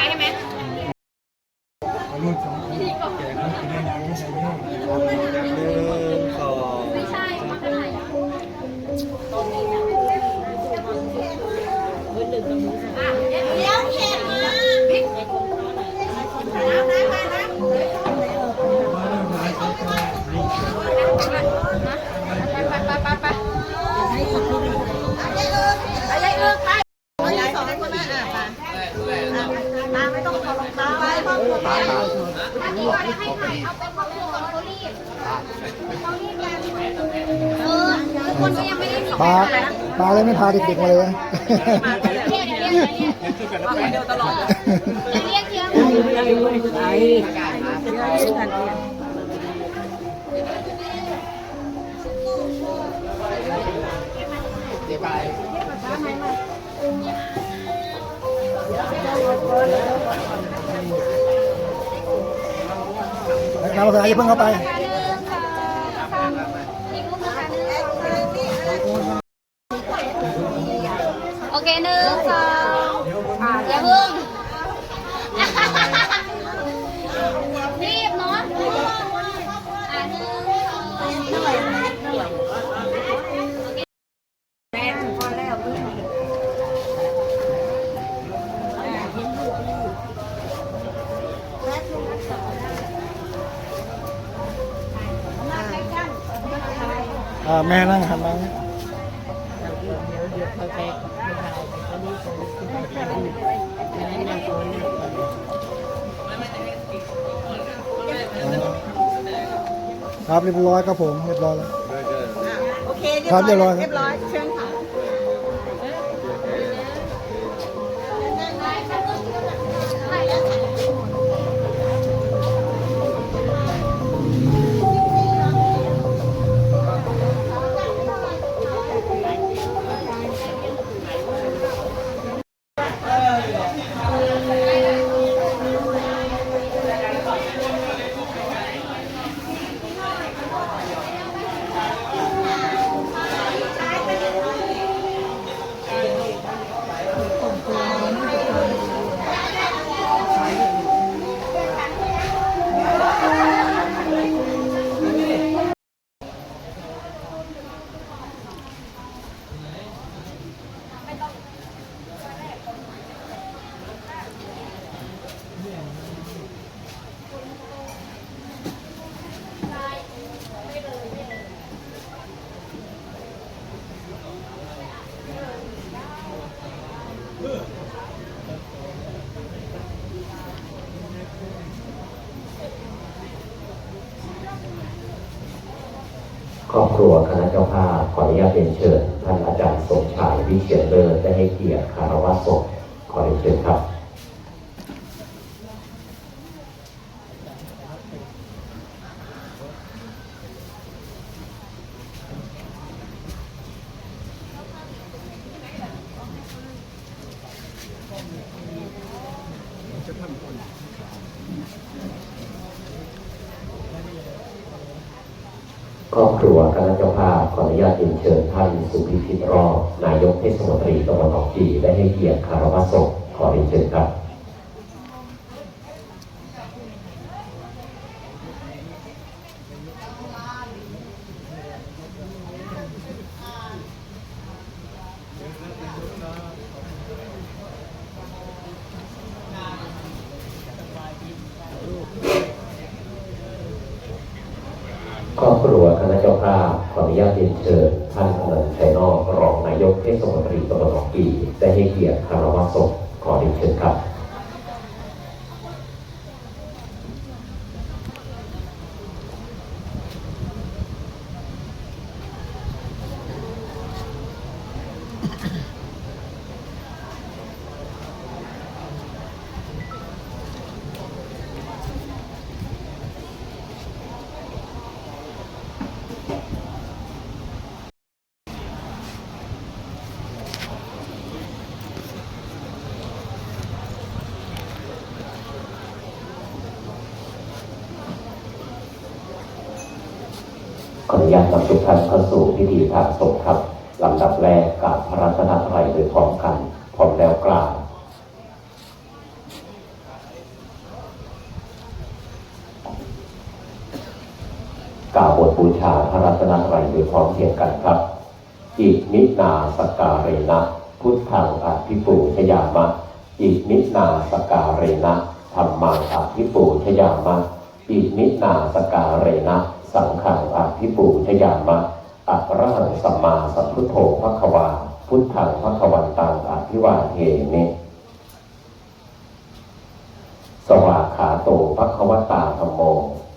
ายใช่ไหมรุ่นสองแก่ก็คือได้ยังไม่ใช่ ปลาปลาเลยไม่พาเด็กๆมาเลยวะเรียกเรียกเรียกเรียกเรียกเรียกน้ำมาเถอะอย่าเพิ่งเข้าไป นึ่งสองอ่าอย่าเพิ่งรีบเนาะอ่าหนึ่งสองอ่าแม่นั่งหันมา ครับเรียบร้อยครับผมเรียบร้อยแล้วโอเคครับเรียบร้อยครับเรียบร้อยเชิญค่ะ ครอบครัวคณะเจ้าภาพขออนุญาตเรียนเชิญท่านอาจารย์สมชายวิเชียรเลิศได้ให้เกียรติคารวะศพขอเรียนเชิญครับ ครอบครัวคณะเจ้าภาพขออนุญาตเรียนเชิญท่านสุพิชิตรอบนายกเทศมนตรีตำบลหนองจีได้ให้เกียรติคารวะศพขอเรียนเชิญครับ ครอบครัวคณะเจ้าภาพขออนุญาตเรียนเชิญท่านอนันต์ชัยนอกรองนายกเทศมนตรีตำบลหนองกีได้ให้เกียรติคารวะศพขอเรียนเชิญครับ ขออนุญาตนำทุกท่านเข้าสู่พิธีทางศพครับลำดับแรกกับพระรัตนไรโดยพร้อมกันพร้อมแล้วกล่าวกล่าวบทบูชาพระรัตนไรโดยพร้อมเพียงกันครับ อิมินาสกาเรนะพุทธังอภิปูชยามะ อิมินาสกาเรนะธรรมังอภิปูชยามะ อิมินาสกาเรนะ สังฆังอภิปูชยามะอะระหังสัมมาสัมพุทโธพระควา พุทธังพระควันตังอภิวาเทเนสวาขาโตภควตาธรรมโม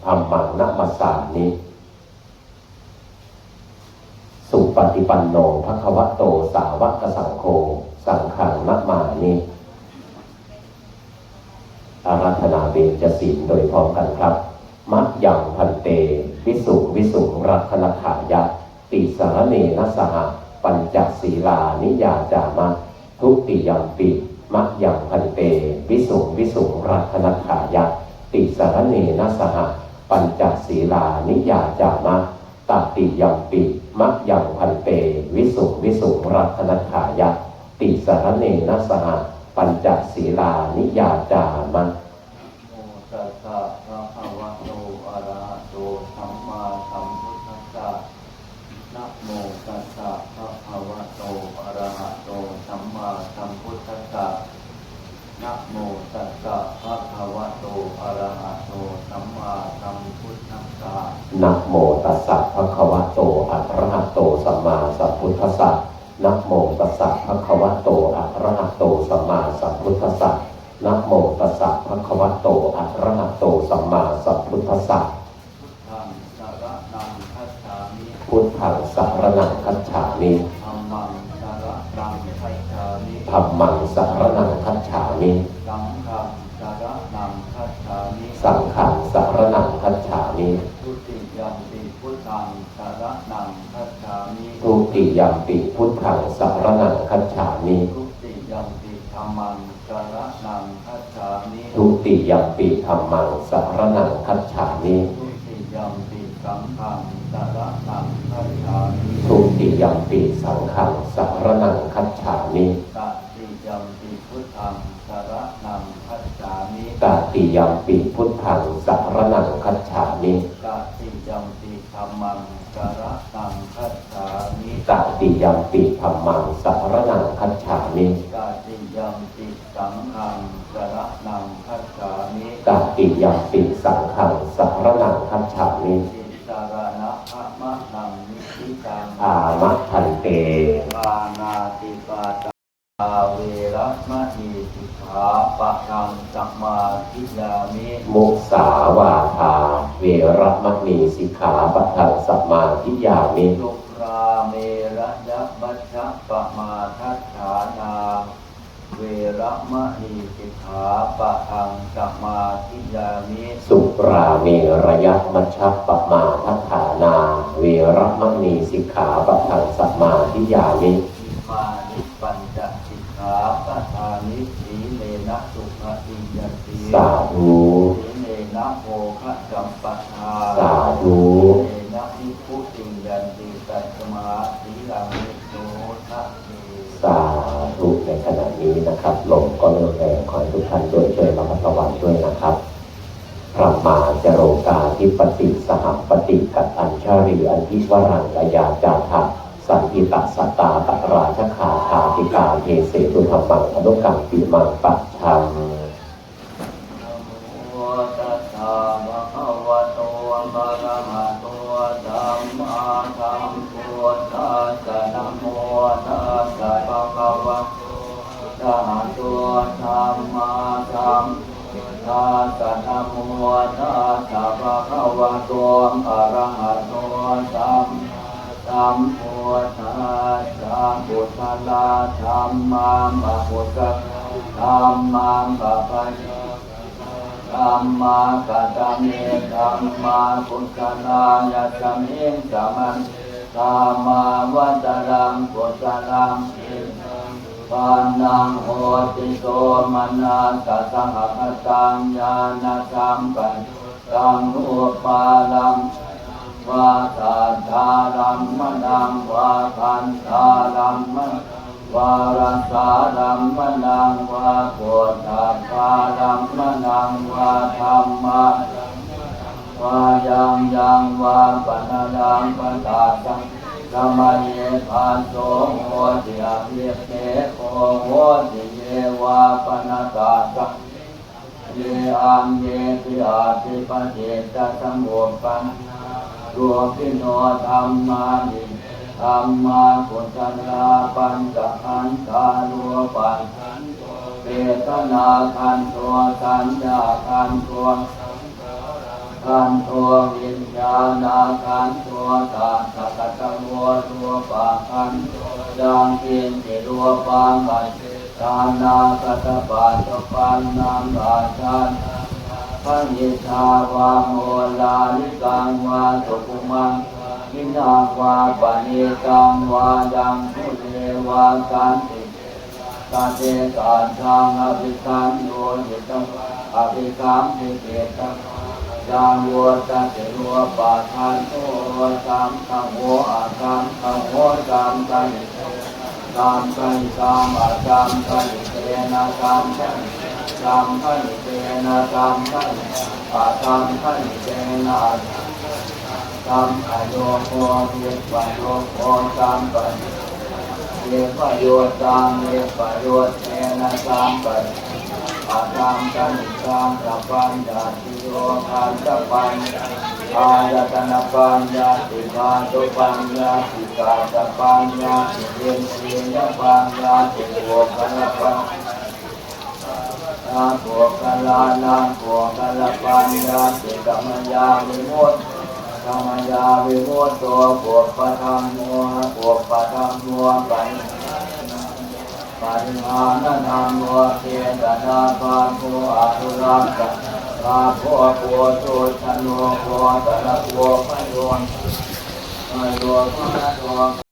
ธรรมังนัมสสานิสุปฏิปันโนภควโตสาวกสังโฆสังฆังนัมมานิอารัธนาเบญจศีลโดยพร้อมกันครับ มัดยังพันเต วิสุวิสุรัตนขายะ ติสารเนนสหปัญจศีลานิยาจามะ ทุติยมปิมัจยังพันเต วิสุวิสุรัตนขายะ ติสารเนนสหปัญจศีลานิยาจามะตติยมปิมัจยังพันเตวิสุวิสุรัตนขายะติสารเนนสหปัญจศีลานิยาจามะ โตสัมมาสัมพุทธัสสะนะโมตัสสะภะคะวะโตอะระหะโตสัมมาสัมพุทธัสสะพุทธังสารนังคัจฉามิพุทธังสารนังคัจฉามิธัมมังสารนังคัจฉามิธรรมังสารนังคัจฉามิสังฆังสารนังคัจฉามิสังฆังสารนังคัจฉามิทุติยัมปิพุทธังสารนังคัจฉามิทุติยัมปิพุทธังสารนังคัจฉามิ ทุติยัมปิธรรมังสารนังคัจฉามิทุติยัมปิธรรมังสารนังคัจฉามิทุติยัมปิสังฆังสารนังคัจฉามิทุติยัมปิสังฆังสารนังคัจฉามิตติยัมปิพุทธังสารนังคัจฉามิตติยัมปิพุทธังสารนังคัจฉามิตติยัมปิธรรมังสารนังคัจฉามิตติยัมปิธรรมังสารนังคัจฉามิตติยัมปิ สังฆังสารนังคัจฉามิตติยัมปิสังฆังสารนังคัจฉามิติสารณะภะมะนังนิสิตังอามะทันเตปานาติปาตาเวระมะนีสิกขาปะทังสัมมาทิยามิมุสาวาทาเวรมณีสิกขาปะทังสัมมาทิยามิสุราเมระยะบัชฌะปะมาทัฏฐานา เว ระมะนีสิกขาปะทังสัมมาทิยามิ สุราเมระยะมัชฌัปปมาทัฏฐานา เวรมณีสิกขาปะทังสัมมาทิยามิ อิมานิปัญจสิกขาปะทานิสีเลนะสุขติยันติสาธุ สีเลนะโภคะกัมปะทาสาธุเอนะนิพุติยันติตัสมาสีลังนิโสทะเท สาธุในขณะ นะครับลมก็เริ่มแรงขอให้ทุกท่านช่วยช่วยระมัดระวังด้วยนะครับพระมาจโรกาทิปติสหปฏิกัตอัญชารีอันทิวรังระยาจาทะสันติตัสตาตราชคาคาติกาเทเสตุธรรมังอนุกังปิมังปัจชัง รรมากัตเมธรรมาพุทธนายัสมิงสมันธรรมาวัตรังพุทธนังปานังโหติโสมนาสัสหะตังญาณสัมปันตังอุปาลังวาตาธารัมมนังวาพันธารัมม วารสารัมมนังวาโพธาภารัมมนังวาธรรมะวายังยังวาปนายังปตาสังธรรมเยปานโสโหติอาเพียเตโคโหติเยวาปนาตาสังเยอังเยติอาติปเจตสังโฆปันรวมพิโนธรรมานิ ธรรมาปุจจาปัญจขันธานุปันเวทนาขันตัวสัญญาขันตัวขันตัววิญญาณขันตัวตาสกตะวัวตัวปาขันยังกินติรัวปางบันทานาคตปาตปันนามราชันพระยิทาวาโมลาลิกังวาสุกุมัง มินาวาปณิกังวายังพุเทวาสันติกาเตกาทังอภิสันโยหิตังอภิสัมภิเกตังยังวัวตัเตรัวปาทันโตสัมขังโวอาสัมขังโวสัมกันสามกันสามอาสัมกันเตนะสามกันสัมพันเตนะสัมพันอาสัมพันเตนะ สัมปโยโคเยปโยโคสัมปันเยปโยสัมเยปโยเตนะสัมปอาสัมกันสัมสัพพัญญาติโยคันสัพพัญอายตนะปัญญาติกาตุปัญญาติกาตปัญญาติเยนเยนปัญญาติโวคันปัญนาโกกลานาโกกลาปัญญาติกรรมยาวิมุตติ ธรรมยาวิมุตตัวโกปะธรรมมัวโกปะธรรมมัวปัญปัญหาณธรรมัวเทตนาปาโภอาตุรังกัลาโภโภตุชโนโภตระโภพโยนพโยพระโยโภ